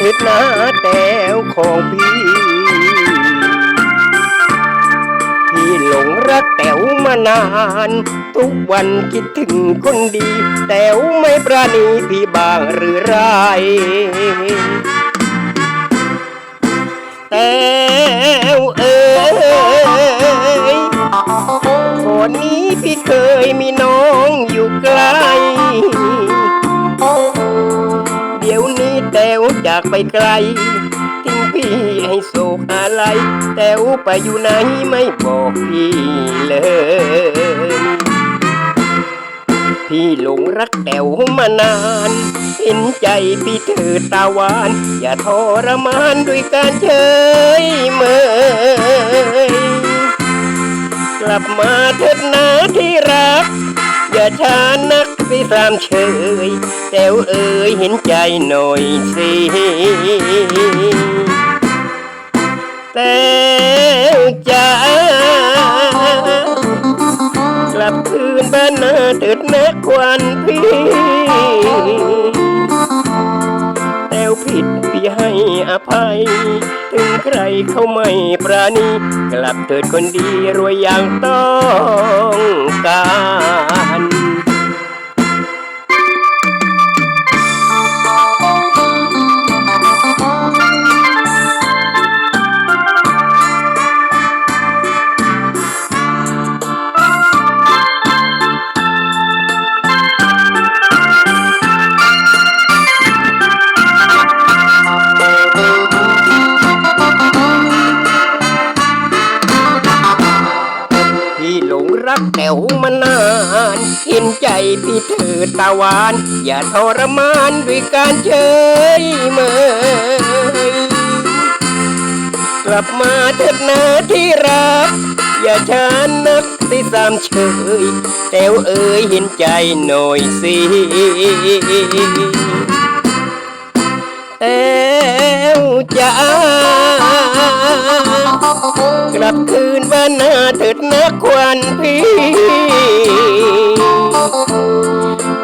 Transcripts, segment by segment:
ถิดนะแต้วของพี่ พี่หลงรักแต๋วมานาน ทุกวันคิดถึงคนดี แต๋วไม่ปราณีพี่บ้างหรือไรแต๋วเอ๋ยก่อนนี้พี่เคยมีน้อง จากไปไกล ทิ้งพี่ให้โศกอะไรแต๋วไปอยู่ไหนไม่บอกพี่เลย พี่หลงรักแต๋วมานาน เห็นใจพี่เถิดตาหวาน อย่าทรมานด้วยการเฉยเมยกลับมาเถิดนะที่รัก อย่าช้านักสิสามเฉยแต้วเอ๋ยเห็นใจหน่อยสิแต้วจ้ากลับคืนบ้านนาเถิดนะควันพี่แต้วผิดพี่ให้อภัย ถึงใครเขาไม่ปราณี กลับเถิดคนดีรวยอย่างต้องการ วมานานเห็นใจพี่เถิดตาวาน อย่าทรมานด้วยการเฉยเมยกลับมาเถิดนะที่รัก อย่าช้านักสิสามเฉยแต้วเอ๋ยเห็นใจหน่อยสิแต้วจ้า ลับคืนบ้านนาเถิดนักควันพี่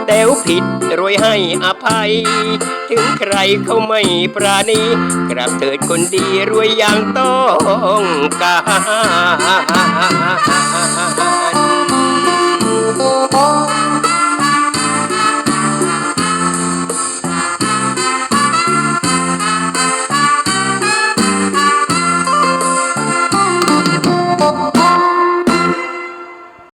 แต้วผิดรวยให้อภัย ถึงใครเขาไม่ปราณีกลับเถิดคนดีรวยอย่างต้องการ